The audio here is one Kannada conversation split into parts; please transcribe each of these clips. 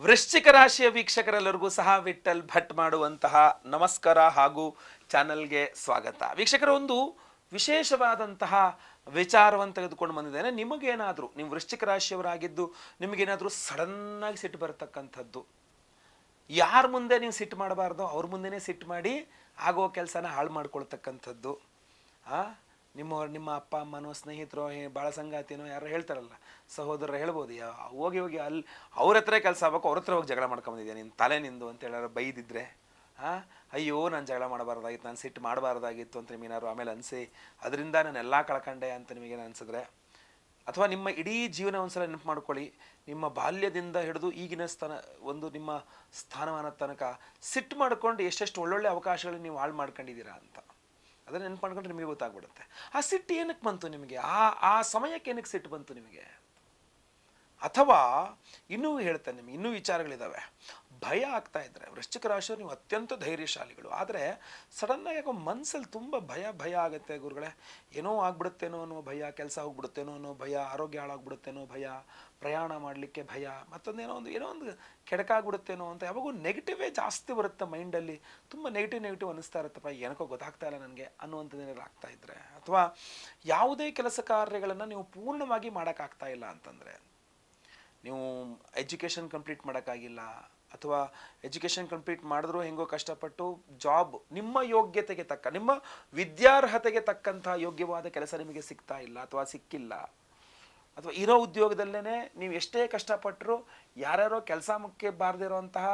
ವೃಶ್ಚಿಕ ರಾಶಿಯ ವೀಕ್ಷಕರೆಲ್ಲರಿಗೂ ಸಹ ವಿಠಲ್ ಭಟ್ ಮಾಡುವಂತಹ ನಮಸ್ಕಾರ ಹಾಗೂ ಚಾನಲ್ಗೆ ಸ್ವಾಗತ. ವೀಕ್ಷಕರ, ಒಂದು ವಿಶೇಷವಾದಂತಹ ವಿಚಾರವನ್ನು ತೆಗೆದುಕೊಂಡು ಬಂದಿದ್ದೇನೆ. ನಿಮಗೇನಾದರೂ, ನೀವು ವೃಶ್ಚಿಕ ರಾಶಿಯವರಾಗಿದ್ದು ನಿಮಗೇನಾದರೂ ಸಡನ್ನಾಗಿ ಸಿಟ್ಟು ಬರತಕ್ಕಂಥದ್ದು, ಯಾರ ಮುಂದೆ ನೀವು ಸಿಟ್ಟು ಮಾಡಬಾರ್ದು ಅವ್ರ ಮುಂದೆನೇ ಸಿಟ್ಟು ಮಾಡಿ ಆಗೋ ಕೆಲಸನ ಹಾಳು ಮಾಡ್ಕೊಳ್ತಕ್ಕಂಥದ್ದು, ಆ? ನಿಮ್ಮ ನಿಮ್ಮ ಅಪ್ಪ ಅಮ್ಮನೋ ಸ್ನೇಹಿತರೋ ಭಾಳ ಸಂಗಾತಿನೋ ಯಾರೋ ಹೇಳ್ತಾರಲ್ಲ ಸಹೋದರ ಹೇಳ್ಬೋದು ಹೋಗಿ ಹೋಗಿ ಅಲ್ಲಿ ಅವ್ರ ಹತ್ರ ಕೆಲಸ ಆಗ್ಬೇಕು, ಅವ್ರ ಹತ್ರ ಹೋಗಿ ಜಗಳ ಮಾಡ್ಕೊಂಬಂದಿದ್ಯಾ ನಿನ್ನ ತಲೆ ನಿಂದು ಅಂತ ಹೇಳಾರ, ಬೈದಿದ್ರೆ, ಹಾಂ? ಅಯ್ಯೋ, ನಾನು ಜಗಳ ಮಾಡಬಾರ್ದಾಗಿತ್ತು, ನಾನು ಸಿಟ್ಟು ಮಾಡಬಾರ್ದಾಗಿತ್ತು ಅಂತ ನಿಮಗೇನಾದ್ರು ಆಮೇಲೆ ಅನಿಸಿ? ಅದರಿಂದ ನಾನು ಎಲ್ಲ ಕಳ್ಕೊಂಡೆ ಅಂತ ನಿಮಗೇನು ಅನಿಸಿದ್ರೆ ಅಥವಾ ನಿಮ್ಮ ಇಡೀ ಜೀವನ ಒಂದ್ಸಲ ನೆನಪು ಮಾಡ್ಕೊಳ್ಳಿ, ನಿಮ್ಮ ಬಾಲ್ಯದಿಂದ ಹಿಡಿದು ಈಗಿನ ಸ್ಥಾನ, ಒಂದು ನಿಮ್ಮ ಸ್ಥಾನಮಾನ ತನಕ ಸಿಟ್ಟು ಮಾಡ್ಕೊಂಡು ಎಷ್ಟೆಷ್ಟು ಒಳ್ಳೊಳ್ಳೆ ಅವಕಾಶಗಳನ್ನ ನೀವು ಹಾಳು ಮಾಡ್ಕೊಂಡಿದ್ದೀರಾ ಅಂತ. ಅದನ್ನ ನೆನ್ಪು ಮಾಡ್ಕೊಂಡ್ರೆ ನಿಮಗೆ ಗೊತ್ತಾಗ್ಬಿಡುತ್ತೆ. ಆ ಸಿಟ್ಟು ಏನಕ್ಕೆ ಬಂತು ನಿಮಗೆ? ಆ ಆ ಸಮಯಕ್ಕೆ ಏನಕ್ಕೆ ಸಿಟ್ಟು ಬಂತು ನಿಮಗೆ? ಅಥವಾ ಇನ್ನೂ ಹೇಳ್ತೇನೆ ನಿಮಗೆ, ಇನ್ನೂ ವಿಚಾರಗಳಿದ್ದಾವೆ ಭಯ ಆಗ್ತಾ ಇದ್ರೆ, ವೃಶ್ಚಿಕ ರಾಶಿಯವರು ನೀವು ಅತ್ಯಂತ ಧೈರ್ಯಶಾಲಿಗಳು. ಆದರೆ ಸಡನ್ನಾಗಿ ಯಾಕೋ ಮನಸ್ಸಲ್ಲಿ ತುಂಬ ಭಯ ಭಯ ಆಗುತ್ತೆ ಗುರುಗಳೇ. ಏನೋ ಆಗ್ಬಿಡುತ್ತೇನೋ ಅನ್ನೋ ಭಯ, ಕೆಲಸ ಹೋಗ್ಬಿಡುತ್ತೇನೋ ಅನ್ನೋ ಭಯ, ಆರೋಗ್ಯ ಹಾಳಾಗ್ಬಿಡುತ್ತೇನೋ ಭಯ, ಪ್ರಯಾಣ ಮಾಡಲಿಕ್ಕೆ ಭಯ ಮತ್ತೊಂದೇನೋ ಒಂದು, ಏನೋ ಒಂದು ಕೆಡಕಾಗ್ಬಿಡುತ್ತೇನೋ ಅಂತ ಯಾವಾಗೂ ನೆಗೆಟಿವೇ ಜಾಸ್ತಿ ಬರುತ್ತೆ ಮೈಂಡಲ್ಲಿ ತುಂಬ ನೆಗೆಟಿವ್ ನೆಗೆಟಿವ್ ಅನ್ನಿಸ್ತಾ ಇರುತ್ತಪ್ಪ, ಏನಕ್ಕೋ ಗೊತ್ತಾಗ್ತಾ ಇಲ್ಲ ನನಗೆ ಅನ್ನುವಂಥದ್ದು ಏನಾದ್ರು ಆಗ್ತಾ ಇದ್ರೆ. ಅಥವಾ ಯಾವುದೇ ಕೆಲಸ ಕಾರ್ಯಗಳನ್ನು ನೀವು ಪೂರ್ಣವಾಗಿ ಮಾಡೋಕ್ಕಾಗ್ತಾ ಇಲ್ಲ ಅಂತಂದರೆ, ನೀವು ಎಜುಕೇಷನ್ ಕಂಪ್ಲೀಟ್ ಮಾಡೋಕ್ಕಾಗಿಲ್ಲ ಅಥವಾ ಎಜುಕೇಷನ್ ಕಂಪ್ಲೀಟ್ ಮಾಡಿದ್ರೂ ಹೆಂಗೋ ಕಷ್ಟಪಟ್ಟು ಜಾಬ್ ನಿಮ್ಮ ಯೋಗ್ಯತೆಗೆ ತಕ್ಕ, ನಿಮ್ಮ ವಿದ್ಯಾರ್ಹತೆಗೆ ತಕ್ಕಂತಹ ಯೋಗ್ಯವಾದ ಕೆಲಸ ನಿಮಗೆ ಸಿಗ್ತಾ ಇಲ್ಲ ಅಥವಾ ಸಿಕ್ಕಿಲ್ಲ, ಅಥವಾ ಇರೋ ಉದ್ಯೋಗದಲ್ಲೇ ನೀವು ಎಷ್ಟೇ ಕಷ್ಟಪಟ್ಟರು ಯಾರ್ಯಾರೋ ಕೆಲಸ ಮುಖ್ಯ ಬಾರದಿರೋಂತಹ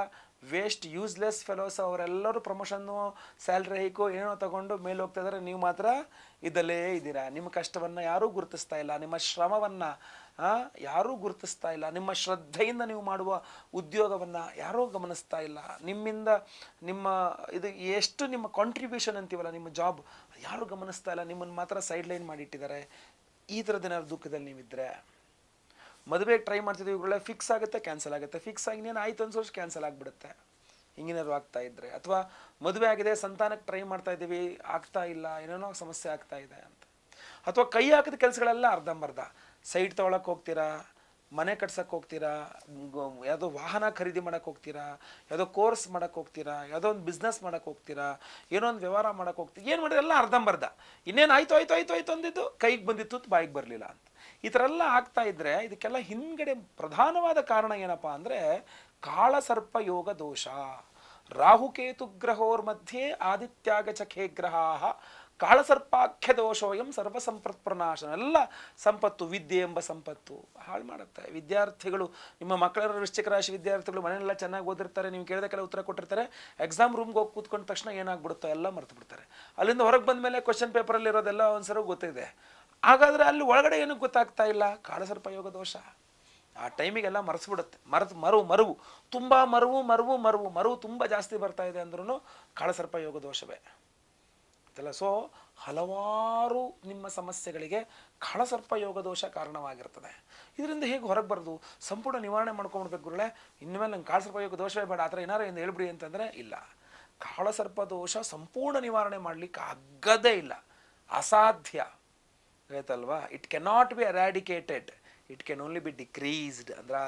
ವೇಸ್ಟ್ ಯೂಸ್ಲೆಸ್ ಫೆಲೋಸ್ ಅವರೆಲ್ಲರೂ ಪ್ರಮೋಷನ್ನು ಸ್ಯಾಲ್ರಿ ಹೈಕು ಏನೋ ತಗೊಂಡು ಮೇಲೆ ಹೋಗ್ತಾ ಇದ್ದಾರೆ ನೀವು ಮಾತ್ರ ಇದಲ್ಲೇ ಇದ್ದೀರಾ. ನಿಮ್ಮ ಕಷ್ಟವನ್ನು ಯಾರೂ ಗುರುತಿಸ್ತಾ ಇಲ್ಲ, ನಿಮ್ಮ ಶ್ರಮವನ್ನು ಯಾರೂ ಗುರುತಿಸ್ತಾ ಇಲ್ಲ. ನಿಮ್ಮ ಶ್ರದ್ಧೆಯಿಂದ ನೀವು ಮಾಡುವ ಉದ್ಯೋಗವನ್ನು ಯಾರೂ ಗಮನಿಸ್ತಾ ಇಲ್ಲ. ನಿಮ್ಮಿಂದ ನಿಮ್ಮ ಇದು ಎಷ್ಟು ನಿಮ್ಮ ಕಾಂಟ್ರಿಬ್ಯೂಷನ್ ಅಂತೀವಲ್ಲ, ನಿಮ್ಮ ಜಾಬ್ ಯಾರೂ ಗಮನಿಸ್ತಾ ಇಲ್ಲ. ನಿಮ್ಮನ್ನು ಮಾತ್ರ ಸೈಡ್ ಲೈನ್ ಮಾಡಿಟ್ಟಿದ್ದಾರೆ. ಈ ಥರದ ಏನಾದ್ರು ದುಃಖದಲ್ಲಿ ನೀವಿದ್ದರೆ ಮದುವೆಗೆ ಟ್ರೈ ಮಾಡ್ತಿದ್ದೀವಿ ಇವುಗಳೇ ಫಿಕ್ಸ್ ಆಗುತ್ತೆ ಕ್ಯಾನ್ಸಲ್ ಆಗುತ್ತೆ. ಫಿಕ್ಸ್ ಆಗಿ ಇನ್ನೇನು ಆಯ್ತು ಅನ್ಸೋಷ್ಟು ಕ್ಯಾನ್ಸಲ್ ಆಗಿಬಿಡುತ್ತೆ. ಹಿಂಗೇನಾದ್ರು ಆಗ್ತಾ ಇದ್ದರೆ ಅಥವಾ ಮದುವೆ ಆಗಿದೆ ಸಂತಾನಕ್ಕೆ ಟ್ರೈ ಮಾಡ್ತಾ ಇದ್ದೀವಿ, ಆಗ್ತಾ ಇಲ್ಲ, ಏನೇನೋ ಸಮಸ್ಯೆ ಆಗ್ತಾ ಇದೆ ಅಂತ. ಅಥವಾ ಕೈ ಹಾಕಿದ ಕೆಲಸಗಳೆಲ್ಲ ಅರ್ಧಂಬರ್ಧ. ಸೈಟ್ ತೊಗೊಳಕ್ಕೆ ಹೋಗ್ತೀರಾ? ಮನೆ ಕಟ್ಸಕ್ಕೆ ಹೋಗ್ತೀರಾ? ಯಾವುದೋ ವಾಹನ ಖರೀದಿ ಮಾಡಕ್ಕೆ ಹೋಗ್ತೀರಾ? ಯಾವುದೋ ಕೋರ್ಸ್ ಮಾಡಕ್ಕೆ ಹೋಗ್ತೀರಾ? ಯಾವುದೋ ಒಂದು ಬಿಸ್ನೆಸ್ ಮಾಡಕ್ಕೆ ಹೋಗ್ತೀರಾ? ಏನೋ ಒಂದು ವ್ಯವಹಾರ ಮಾಡಕ್ಕೆ ಹೋಗ್ತೀರಾ ಏನು ಮಾಡಿದ್ರೆ? ಎಲ್ಲ ಅರ್ಧಂಬರ್ಧ ಇನ್ನೇನು ಆಯ್ತು ಆಯ್ತು ಆಯ್ತು ಆಯ್ತು ಅಂದಿದ್ದು? ಕೈಗೆ ಬಂದಿತ್ತು ಬಾಯಿಗೆ ಬರಲಿಲ್ಲ ಅಂತ. ಈ ಥರ ಎಲ್ಲ ಆಗ್ತಾ ಇದ್ರೆ ಇದಕ್ಕೆಲ್ಲ ಹಿಂದ್ಗಡೆ ಪ್ರಧಾನವಾದ ಕಾರಣ ಏನಪ್ಪ ಅಂದರೆ ಕಾಳಸರ್ಪ ಯೋಗ ದೋಷ. ರಾಹುಕೇತು ಗ್ರಹೋರ್ ಮಧ್ಯೆ ಆದಿತ್ಯಾಗ ಚಖೇ ಗ್ರಹಾ ಕಾಳಸರ್ಪಾಖ್ಯ ದೋಷೋಯಂ ಸರ್ವ ಸಂಪತ್ ಪ್ರನಾಶನ ಎಲ್ಲ ಸಂಪತ್ತು, ವಿದ್ಯೆ ಎಂಬ ಸಂಪತ್ತು ಹಾಳು ಮಾಡುತ್ತೆ. ವಿದ್ಯಾರ್ಥಿಗಳು, ನಿಮ್ಮ ಮಕ್ಕಳ ವೃಶ್ಚಿಕ ರಾಶಿ ವಿದ್ಯಾರ್ಥಿಗಳು ಮನೆಯೆಲ್ಲ ಚೆನ್ನಾಗಿ ಓದಿರ್ತಾರೆ, ನೀವು ಕೇಳಿದಕ್ಕೆಲ್ಲ ಉತ್ತರ ಕೊಟ್ಟಿರ್ತಾರೆ ಎಕ್ಸಾಮ್ ರೂಮ್ಗೆ ಹೋಗಿ ಕೂತ್ಕೊಂಡ ತಕ್ಷಣ ಏನಾಗ್ಬಿಡುತ್ತೋ ಎಲ್ಲ ಮರೆತು ಬಿಡ್ತಾರೆ. ಅಲ್ಲಿಂದ ಹೊರಗೆ ಬಂದ ಮೇಲೆ ಕ್ವಶನ್ ಪೇಪರಲ್ಲಿ ಇರೋದೆಲ್ಲ ಒಂದ್ಸಲ ಗೊತ್ತಿದೆ. ಹಾಗಾದ್ರೆ ಅಲ್ಲಿ ಒಳಗಡೆ ಏನೂ ಗೊತ್ತಾಗ್ತಾ ಇಲ್ಲ? ಕಾಳಸರ್ಪ ಯೋಗ ದೋಷ. ಆ ಟೈಮಿಗೆಲ್ಲ ಮರೆಸ್ಬಿಡುತ್ತೆ. ಮರೆತು, ಮರು, ಮರುವು. ತುಂಬ ಮರುವು ಮರುವು ಮರುವು. ಮರುವು ತುಂಬ ಜಾಸ್ತಿ ಬರ್ತಾ ಇದೆ ಅಂದ್ರೂ ಕಾಳಸರ್ಪ ಯೋಗ ದೋಷವೇ. ಗೊತ್ತಲ್ಲ ಸೊ ಹಲವಾರು ನಿಮ್ಮ ಸಮಸ್ಯೆಗಳಿಗೆ ಕಾಳಸರ್ಪ ಯೋಗ ದೋಷ ಕಾರಣವಾಗಿರ್ತದೆ. ಇದರಿಂದ ಹೇಗೆ ಹೊರಗೆ ಬರೋದು? ಸಂಪೂರ್ಣ ನಿವಾರಣೆ ಮಾಡ್ಕೊಂಡ್ಬಿಡ್ಬೇಕು ಗುರುಳೆ ಇನ್ಮೇಲೆ ನಂಗೆ ಕಾಳಸರ್ಪ ಯೋಗ ದೋಷವೇ ಬೇಡ, ಆ ಥರ ಏನಾರು ಎಂದು ಹೇಳ್ಬಿಡಿ ಅಂತಂದರೆ ಇಲ್ಲ. ಕಾಳಸರ್ಪ ದೋಷ ಸಂಪೂರ್ಣ ನಿವಾರಣೆ ಮಾಡಲಿಕ್ಕೆ ಆಗದೇ ಇಲ್ಲ. ಅಸಾಧ್ಯ. ಆಯ್ತಲ್ವಾ? It cannot be eradicated it can only be decreased ಅಂದ್ರೆ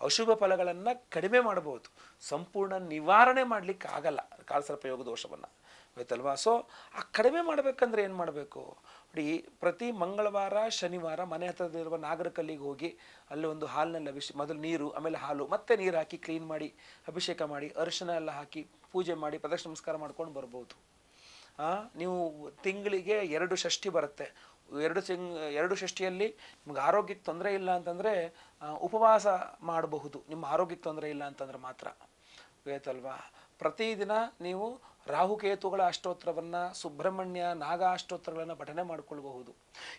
ಅಶುಭ ಫಲಗಳನ್ನು ಕಡಿಮೆ ಮಾಡ್ಬೋದು. ಸಂಪೂರ್ಣ ನಿವಾರಣೆ ಮಾಡಲಿಕ್ಕೆ ಆಗಲ್ಲ ಕಾಳಸರ್ಪ ಯೋಗ ದೋಷವನ್ನು ಆಯ್ತಲ್ವಾ? ಸೊ ಆ ಕಡಿಮೆ ಮಾಡಬೇಕಂದ್ರೆ ಏನು ಮಾಡಬೇಕು? ನೋಡಿ, ಪ್ರತಿ ಮಂಗಳವಾರ, ಶನಿವಾರ ಮನೆ ಹತ್ರದಲ್ಲಿರುವ ನಾಗರಕಲ್ಲಿಗೆ ಹೋಗಿ ಅಲ್ಲಿ ಒಂದು ಹಾಲಿನಲ್ಲಿ ಅಭಿಷೇಕ ಮೊದಲು ನೀರು, ಆಮೇಲೆ ಹಾಲು, ಮತ್ತೆ ನೀರು ಹಾಕಿ ಕ್ಲೀನ್ ಮಾಡಿ, ಅಭಿಷೇಕ ಮಾಡಿ, ಅರಿಶಿನ ಎಲ್ಲ ಹಾಕಿ ಪೂಜೆ ಮಾಡಿ ಪ್ರದಕ್ಷ ನಮಸ್ಕಾರ ಮಾಡ್ಕೊಂಡು ಬರ್ಬೋದು. ನೀವು ತಿಂಗಳಿಗೆ ಎರಡು ಷಷ್ಠಿ ಬರುತ್ತೆ. ಎರಡು ತಿಂಗ್, ಎರಡು ಷಷ್ಠಿಯಲ್ಲಿ ನಿಮ್ಗೆ ಆರೋಗ್ಯಕ್ಕೆ ತೊಂದರೆ ಇಲ್ಲ ಅಂತಂದರೆ ಉಪವಾಸ ಮಾಡಬಹುದು. ನಿಮ್ಮ ಆರೋಗ್ಯಕ್ಕೆ ತೊಂದರೆ ಇಲ್ಲ ಅಂತಂದ್ರೆ ಮಾತ್ರ. ಗೊತ್ತಲ್ವಾ ಪ್ರತಿದಿನ ನೀವು ರಾಹುಕೇತುಗಳ ಅಷ್ಟೋತ್ತರವನ್ನು ಸುಬ್ರಹ್ಮಣ್ಯ ನಾಗ ಅಷ್ಟೋತ್ರಗಳನ್ನು ಪಠನೆ ಮಾಡಿಕೊಳ್ಬಹುದು.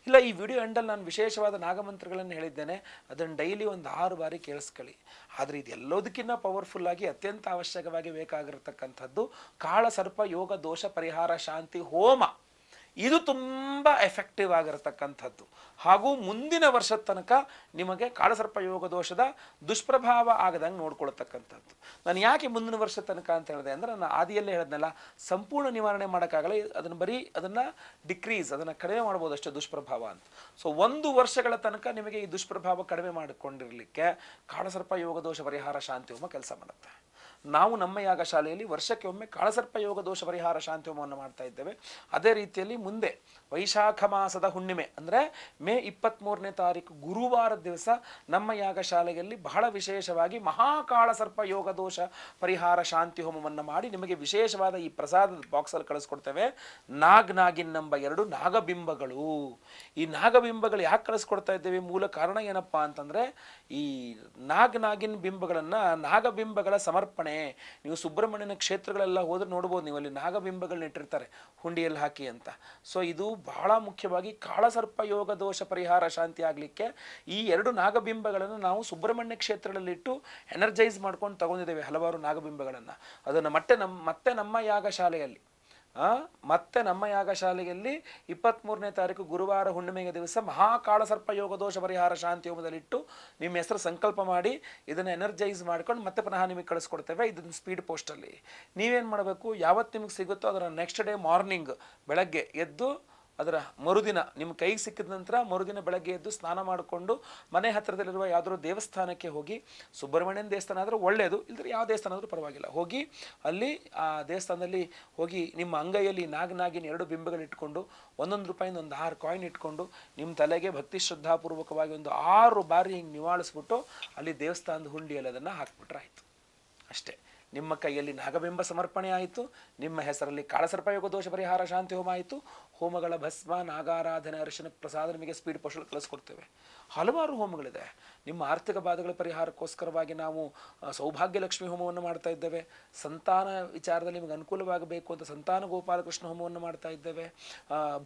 ಇಲ್ಲ, ಈ ವಿಡಿಯೋ ಎಂಡಲ್ಲಿ ನಾನು ವಿಶೇಷವಾದ ನಾಗಮಂತ್ರಗಳನ್ನು ಹೇಳಿದ್ದೇನೆ. ಅದನ್ನು ಡೈಲಿ ಒಂದು ಆರು ಬಾರಿ ಕೇಳಿಸ್ಕೊಳ್ಳಿ. ಆದರೆ ಇದೆಲ್ಲದಕ್ಕಿಂತ ಪವರ್ಫುಲ್ ಆಗಿ ಅತ್ಯಂತ ಅವಶ್ಯಕವಾಗಿ ಬೇಕಾಗಿರತಕ್ಕಂಥದ್ದು ಕಾಳ ಸರ್ಪ ಯೋಗ ದೋಷ ಪರಿಹಾರ ಶಾಂತಿ ಹೋಮ. ಇದು ತುಂಬ ಎಫೆಕ್ಟಿವ್ ಆಗಿರತಕ್ಕಂಥದ್ದು. ಹಾಗೂ ಮುಂದಿನ ವರ್ಷದ ತನಕ ನಿಮಗೆ ಕಾಳಸರ್ಪ ಯೋಗ ದೋಷದ ದುಷ್ಪ್ರಭಾವ ಆಗದಂಗೆ ನೋಡ್ಕೊಳ್ತಕ್ಕಂಥದ್ದು. ನಾನು ಯಾಕೆ ಮುಂದಿನ ವರ್ಷದ ತನಕ ಅಂತ ಹೇಳಿದೆ ಅಂದರೆ ನಾನು ಆದಿಯಲ್ಲೇ ಹೇಳಿದ್ನಲ್ಲ, ಸಂಪೂರ್ಣ ನಿವಾರಣೆ ಮಾಡೋಕ್ಕಾಗಲ್ಲ, ಅದನ್ನು ಬರೀ ಅದನ್ನು ಡಿಕ್ರೀಸ್ ಅದನ್ನು ಕಡಿಮೆ ಮಾಡ್ಬೋದು ಅಷ್ಟೇ ದುಷ್ಪ್ರಭಾವ ಅಂತ. ಸೊ ಒಂದು ವರ್ಷಗಳ ತನಕ ನಿಮಗೆ ಈ ದುಷ್ಪ್ರಭಾವ ಕಡಿಮೆ ಮಾಡಿಕೊಂಡಿರಲಿಕ್ಕೆ ಕಾಳಸರ್ಪ ಯೋಗ ದೋಷ ಪರಿಹಾರ ಶಾಂತಿ ಹೋಮ ಕೆಲಸ ಮಾಡುತ್ತೆ. ನಾವು ನಮ್ಮ ಯಾಗ ಶಾಲೆಯಲ್ಲಿ ವರ್ಷಕ್ಕೆ ಒಮ್ಮೆ ಕಾಳಸರ್ಪ ಯೋಗ ದೋಷ ಪರಿಹಾರ ಶಾಂತಿ ಹೋಮವನ್ನು ಮಾಡ್ತಾ ಇದ್ದೇವೆ. ಅದೇ ರೀತಿಯಲ್ಲಿ ಮುಂದೆ ವೈಶಾಖ ಮಾಸದ ಹುಣ್ಣಿಮೆ ಅಂದರೆ ಮೇ ಇಪ್ಪತ್ತ್ಮೂರನೇ ತಾರೀಕು ಗುರುವಾರ ದಿವಸ ನಮ್ಮ ಯಾಗ ಶಾಲೆಯಲ್ಲಿ ಬಹಳ ವಿಶೇಷವಾಗಿ ಮಹಾಕಾಳ ಸರ್ಪ ಯೋಗ ದೋಷ ಪರಿಹಾರ ಶಾಂತಿ ಹೋಮವನ್ನು ಮಾಡಿ ನಿಮಗೆ ವಿಶೇಷವಾದ ಈ ಪ್ರಸಾದದ ಬಾಕ್ಸಲ್ಲಿ ಕಳಿಸ್ಕೊಡ್ತೇವೆ. ನಾಗ್ ನಾಗಿನ್ ಎಂಬ ಎರಡು ನಾಗಬಿಂಬಗಳು. ಈ ನಾಗಬಿಂಬಗಳು ಯಾಕೆ ಕಳಿಸ್ಕೊಡ್ತಾ ಇದ್ದೇವೆ? ಮೂಲ ಕಾರಣ ಏನಪ್ಪ ಅಂತಂದರೆ ಈ ನಾಗ್ ನಾಗಿನ್ ಬಿಂಬಗಳನ್ನು ನಾಗಬಿಂಬಗಳ ಸಮರ್ಪಣೆ ನೀವು ಸುಬ್ರಹ್ಮಣ್ಯನ ಕ್ಷೇತ್ರಗಳೆಲ್ಲ ಹೋದ್ರೆ ನೋಡ್ಬೋದು ನೀವು, ಅಲ್ಲಿ ನಾಗಬಿಂಬಗಳನ್ನ ಇಟ್ಟಿರ್ತಾರೆ, ಹುಂಡಿಯಲ್ಲಿ ಹಾಕಿ ಅಂತ. ಸೊ ಇದು ಬಹಳ ಮುಖ್ಯವಾಗಿ ಕಾಳಸರ್ಪ ಯೋಗ ದೋಷ ಪರಿಹಾರ ಶಾಂತಿ ಆಗಲಿಕ್ಕೆ ಈ ಎರಡು ನಾಗಬಿಂಬಗಳನ್ನು ನಾವು ಸುಬ್ರಹ್ಮಣ್ಯ ಕ್ಷೇತ್ರಗಳಲ್ಲಿಟ್ಟು ಎನರ್ಜೈಸ್ ಮಾಡ್ಕೊಂಡು ತಗೊಂಡಿದ್ದೇವೆ ಹಲವಾರು ನಾಗಬಿಂಬಗಳನ್ನು. ಅದನ್ನು ಮತ್ತೆ ನಮ್ಮ ಮತ್ತೆ ನಮ್ಮ ಯಾಗ ಶಾಲೆಯಲ್ಲಿ ಮತ್ತೆ ನಮ್ಮ ಯಾಗಶಾಲೆಯಲ್ಲಿ ಇಪ್ಪತ್ತ್ಮೂರನೇ ತಾರೀಕು ಗುರುವಾರ ಹುಣ್ಣಿಮೆಯ ದಿವಸ ಮಹಾಕಾಳ ಸರ್ಪ ಯೋಗ ದೋಷ ಪರಿಹಾರ ಶಾಂತಿ ಯೋಗದಲ್ಲಿಟ್ಟು ನಿಮ್ಮ ಹೆಸರು ಸಂಕಲ್ಪ ಮಾಡಿ ಇದನ್ನು ಎನರ್ಜೈಸ್ ಮಾಡ್ಕೊಂಡು ಮತ್ತೆ ಪುನಃ ನಿಮಗೆ ಕಳಿಸ್ಕೊಡ್ತೇವೆ. ಇದನ್ನು ಸ್ಪೀಡ್ ಪೋಸ್ಟಲ್ಲಿ ನೀವೇನು ಮಾಡಬೇಕು? ಯಾವತ್ತು ನಿಮಗೆ ಸಿಗುತ್ತೋ ಅದರ ನೆಕ್ಸ್ಟ್ ಡೇ ಮಾರ್ನಿಂಗ್ ಬೆಳಗ್ಗೆ ಎದ್ದು ಅದರ ಮರುದಿನ, ನಿಮ್ಮ ಕೈಗೆ ಸಿಕ್ಕಿದ ನಂತರ ಮರುದಿನ ಬೆಳಗ್ಗೆ ಎದ್ದು ಸ್ನಾನ ಮಾಡಿಕೊಂಡು ಮನೆ ಹತ್ತಿರದಲ್ಲಿರುವ ಯಾವುದಾದ್ರು ದೇವಸ್ಥಾನಕ್ಕೆ ಹೋಗಿ, ಸುಬ್ರಹ್ಮಣ್ಯನ ದೇವಸ್ಥಾನ ಆದರೆ ಒಳ್ಳೆಯದು ಇಲ್ಲದ್ರೆ ಯಾವ ದೇವಸ್ಥಾನ ಆದರೂ ಪರವಾಗಿಲ್ಲ. ಹೋಗಿ ಅಲ್ಲಿ ಆ ದೇವಸ್ಥಾನದಲ್ಲಿ ಹೋಗಿ ನಿಮ್ಮ ಅಂಗೈಯಲ್ಲಿ ನಾಗನಾಗಿನ ಎರಡು ಬಿಂಬಗಳು ಇಟ್ಕೊಂಡು, ಒಂದೊಂದು ರೂಪಾಯಿಂದ ಒಂದು ಆರು ಕಾಯಿನ್ ಇಟ್ಕೊಂಡು, ನಿಮ್ಮ ತಲೆಗೆ ಭಕ್ತಿ ಶ್ರದ್ಧಾಪೂರ್ವಕವಾಗಿ ಒಂದು ಆರು ಬಾರಿ ಹಿಂಗೆ ನಿವಾಳಿಸ್ಬಿಟ್ಟು ಅಲ್ಲಿ ದೇವಸ್ಥಾನದ ಹುಂಡಿಯಲ್ಲಿ ಅದನ್ನು ಹಾಕ್ಬಿಟ್ರೆ ಆಯಿತು. ಅಷ್ಟೇ. ನಿಮ್ಮ ಕೈಯಲ್ಲಿ ನಾಗಬಿಂಬ ಸಮರ್ಪಣೆ ಆಯಿತು, ನಿಮ್ಮ ಹೆಸರಲ್ಲಿ ಕಾಳಸರ್ಪಯೋಗ ದೋಷ ಪರಿಹಾರ ಶಾಂತಿ ಹೋಮ ಆಯಿತು. ಹೋಮಗಳ ಭಸ್ಮ, ನಾಗಾರಾಧನೆ, ಅರಿಶಿನ ಪ್ರಸಾದ ನಿಮಗೆ ಸ್ಪೀಡ್ ಪೋಸ್ಟಲ್ಲಿ ಕಳಿಸ್ಕೊಡ್ತೇವೆ. ಹಲವಾರು ಹೋಮಗಳಿದೆ. ನಿಮ್ಮ ಆರ್ಥಿಕ ಬಾಧೆಗಳ ಪರಿಹಾರಕ್ಕೋಸ್ಕರವಾಗಿ ನಾವು ಸೌಭಾಗ್ಯ ಲಕ್ಷ್ಮಿ ಹೋಮವನ್ನು ಮಾಡ್ತಾ ಇದ್ದೇವೆ. ಸಂತಾನ ವಿಚಾರದಲ್ಲಿ ನಿಮಗೆ ಅನುಕೂಲವಾಗಬೇಕು ಅಂತ ಸಂತಾನ ಗೋಪಾಲಕೃಷ್ಣ ಹೋಮವನ್ನು ಮಾಡ್ತಾ ಇದ್ದೇವೆ.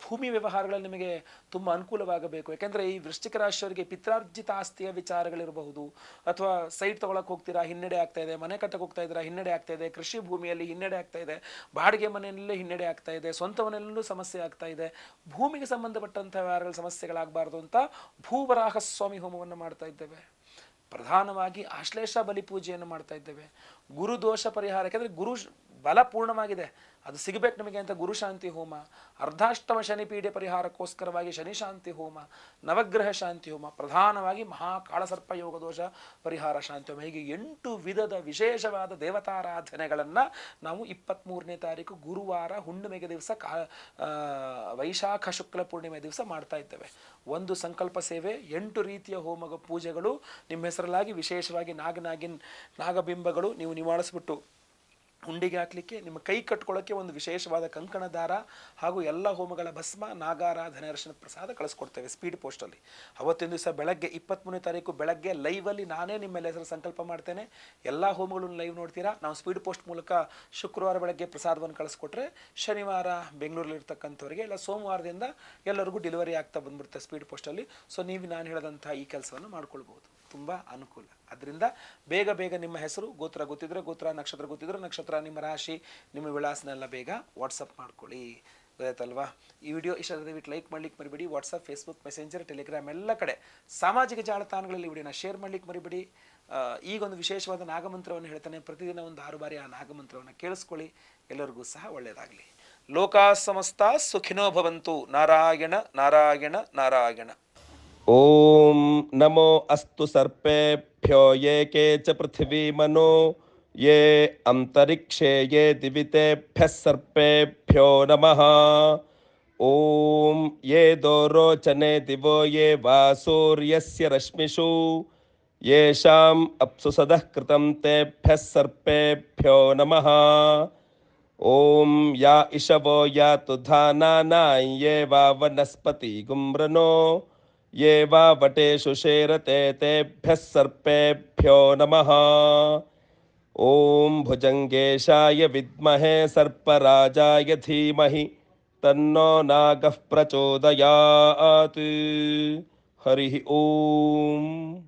ಭೂಮಿ ವ್ಯವಹಾರಗಳಲ್ಲಿ ನಿಮಗೆ ತುಂಬ ಅನುಕೂಲವಾಗಬೇಕು. ಯಾಕೆಂದರೆ ಈ ವೃಶ್ಚಿಕ ರಾಶಿಯವರಿಗೆ ಪಿತ್ರಾರ್ಜಿತ ಆಸ್ತಿಯ ವಿಚಾರಗಳಿರಬಹುದು. ಅಥವಾ ಸೈಟ್ ತೊಗೊಳಕ್ಕೆ ಹೋಗ್ತೀರಾ, ಹಿನ್ನಡೆ ಆಗ್ತಾ ಇದೆ, ಮನೆ ಕಟ್ಟಕ್ಕೆ ಹೋಗ್ತಾ ಇದ್ದೀರಾ ಹಿನ್ನಡೆ ಆಗ್ತಾ ಇದೆ, ಕೃಷಿ ಭೂಮಿಯಲ್ಲಿ ಹಿನ್ನಡೆ ಆಗ್ತಾ ಇದೆ, ಬಾಡಿಗೆ ಮನೆಯಲ್ಲೇ ಹಿನ್ನಡೆ ಆಗ್ತಾ ಇದೆ ಸ್ವಂತ ಮನೆಯಲ್ಲೂ ಸಮಸ್ಯೆ ಆಗ್ತಾ ಇದೆ. ಭೂಮಿಗೆ ಸಂಬಂಧಪಟ್ಟಂತಹ ವ್ಯವಹಾರಗಳ ಸಮಸ್ಯೆಗಳಾಗಬಾರ್ದು ಅಂತ ಭೂವರಾಹ ಸ್ವಾಮಿ ಹೋಮವನ್ನು ಮಾಡ್ತಾ ಇದ್ದೇವೆ. ಪ್ರಧಾನವಾಗಿ ಆಶ್ಲೇಷ ಬಲಿ ಪೂಜೆಯನ್ನು ಮಾಡ್ತಾ ಇದ್ದೇವೆ. ಗುರು ದೋಷ ಪರಿಹಾರ ಯಾಕೆಂದರೆ ಗುರು ಬಲ ಪೂರ್ಣವಾಗಿದೆ. ಅದು ಸಿಗಬೇಕು ನಮಗೆ ಅಂತ ಗುರುಶಾಂತಿ ಹೋಮ, ಅರ್ಧಾಷ್ಟಮ ಶನಿ ಪೀಡೆ ಪರಿಹಾರಕ್ಕೋಸ್ಕರವಾಗಿ ಶನಿ ಶಾಂತಿ ಹೋಮ, ನವಗ್ರಹ ಶಾಂತಿ ಹೋಮ, ಪ್ರಧಾನವಾಗಿ ಮಹಾಕಾಳಸರ್ಪ ಯೋಗ ದೋಷ ಪರಿಹಾರ ಶಾಂತಿ ಹೋಮ. ಹೀಗೆ ಎಂಟು ವಿಧದ ವಿಶೇಷವಾದ ದೇವತಾರಾಧನೆಗಳನ್ನು ನಾವು ಇಪ್ಪತ್ತ್ಮೂರನೇ ತಾರೀಕು ಗುರುವಾರ, ಹುಣ್ಣಿಮೆಗೆ ದಿವಸ, ಕಾ ವೈಶಾಖ ಶುಕ್ಲ ಪೂರ್ಣಿಮೆ ದಿವಸ ಮಾಡ್ತಾ ಇದ್ದೇವೆ. ಒಂದು ಸಂಕಲ್ಪ ಸೇವೆ, ಎಂಟು ರೀತಿಯ ಹೋಮ ಪೂಜೆಗಳು, ನಿಮ್ಮ ಹೆಸರಲ್ಲಾಗಿ ವಿಶೇಷವಾಗಿ ನಾಗನಾಗಿನ್, ನಾಗಬಿಂಬಗಳು ನೀವು ನಿವಾಳಿಸ್ಬಿಟ್ಟು ಹುಂಡಿಗೆ ಹಾಕಲಿಕ್ಕೆ, ನಿಮ್ಮ ಕೈ ಕಟ್ಕೊಳ್ಳೋಕ್ಕೆ ಒಂದು ವಿಶೇಷವಾದ ಕಂಕಣ ದಾರ ಹಾಗೂ ಎಲ್ಲ ಹೋಮಗಳ ಭಸ್ಮ, ನಾಗಾರ ಅರ್ಶನ ಪ್ರಸಾದ ಕಳಿಸ್ಕೊಡ್ತೇವೆ ಸ್ಪೀಡ್ ಪೋಸ್ಟಲ್ಲಿ. ಅವತ್ತಿನ ದಿವಸ ಬೆಳಗ್ಗೆ ಇಪ್ಪತ್ತ್ಮೂರನೇ ತಾರೀಕು ಬೆಳಗ್ಗೆ ಲೈವಲ್ಲಿ ನಾನೇ ನಿಮ್ಮ ಹೆಸರು ಸಂಕಲ್ಪ ಮಾಡ್ತೇನೆ. ಎಲ್ಲ ಹೋಮಗಳನ್ನು ಲೈವ್ ನೋಡ್ತೀರಾ? ನಾವು ಸ್ಪೀಡ್ ಪೋಸ್ಟ್ ಮೂಲಕ ಶುಕ್ರವಾರ ಬೆಳಗ್ಗೆ ಪ್ರಸಾದವನ್ನು ಕಳಿಸ್ಕೊಟ್ರೆ ಶನಿವಾರ ಬೆಂಗಳೂರಲ್ಲಿ ಇರ್ತಕ್ಕಂಥವ್ರಿಗೆ ಇಲ್ಲ ಸೋಮವಾರದಿಂದ ಎಲ್ಲರಿಗೂ ಡೆಲಿವರಿ ಆಗ್ತಾ ಬಂದ್ಬಿಡುತ್ತೆ ಸ್ಪೀಡ್ ಪೋಸ್ಟಲ್ಲಿ. ಸೊ ನೀವು, ನಾನು ಹೇಳಿದಂಥ ಈ ಕೆಲಸವನ್ನು ಮಾಡ್ಕೊಳ್ಬೋದು ತುಂಬ ಅನುಕೂಲ. ಅದರಿಂದ ಬೇಗ ಬೇಗ ನಿಮ್ಮ ಹೆಸರು, ಗೋತ್ರ ಗೊತ್ತಿದ್ರೆ ಗೋತ್ರ, ನಕ್ಷತ್ರ ಗೊತ್ತಿದ್ರೆ ನಕ್ಷತ್ರ, ನಿಮ್ಮ ರಾಶಿ, ನಿಮ್ಮ ವಿಳಾಸನೆಲ್ಲ ಬೇಗ ವಾಟ್ಸಪ್ ಮಾಡ್ಕೊಳ್ಳಿ. ಗೊತ್ತಾಯ್ತಲ್ವಾ? ಈ ವಿಡಿಯೋ ಇಷ್ಟ ದಯವಿಟ್ಟು ಲೈಕ್ ಮಾಡ್ಲಿಕ್ಕೆ ಮರಿಬೇಡಿ. ವಾಟ್ಸಪ್ ಫೇಸ್ಬುಕ್ ಮೆಸೆಂಜರ್ ಟೆಲಿಗ್ರಾಮ್ ಎಲ್ಲ ಕಡೆ ಸಾಮಾಜಿಕ ಜಾಲತಾಣಗಳಲ್ಲಿ ವಿಡಿಯೋನ ಶೇರ್ ಮಾಡ್ಲಿಕ್ಕೆ ಮರಿಬೇಡಿ. ಈಗೊಂದು ವಿಶೇಷವಾದ ನಾಗಮಂತ್ರವನ್ನು ಹೇಳ್ತಾನೆ. ಪ್ರತಿದಿನ ಒಂದು ಆರು ಬಾರಿ ಆ ನಾಗಮಂತ್ರವನ್ನು ಕೇಳಿಸ್ಕೊಳ್ಳಿ. ಎಲ್ಲರಿಗೂ ಸಹ ಒಳ್ಳೆಯದಾಗಲಿ ಲೋಕಾ ಸಮಸ್ತ ಸುಖಿನೋ ಭವಂತು. ನಾರಾಯಣ ನಾರಾಯಣ ನಾರಾಯಣ. ॐ नमो अस्तु सर्पेभ्यो ये के च पृथिवीमनो, ये अन्तरिक्षे ये दिवितेभ्यः सर्पेभ्यो नमः। ॐ ये दोरोचने दिवो ये वा सूर्यस्य रश्मिषु, येषाम् अप्सुसदः कृतं तेभ्यः सर्पेभ्यो नमः। ॐ या इषवो यातु धानानां ये वा ये वा वटेषु शेरते तेभ्यः सर्पेभ्यो नमः। ॐ भुजङ्गेशाय विद्महे सर्पराजाय धीमहि, तन्नो नागः प्रचोदयात्। हरिः ॐ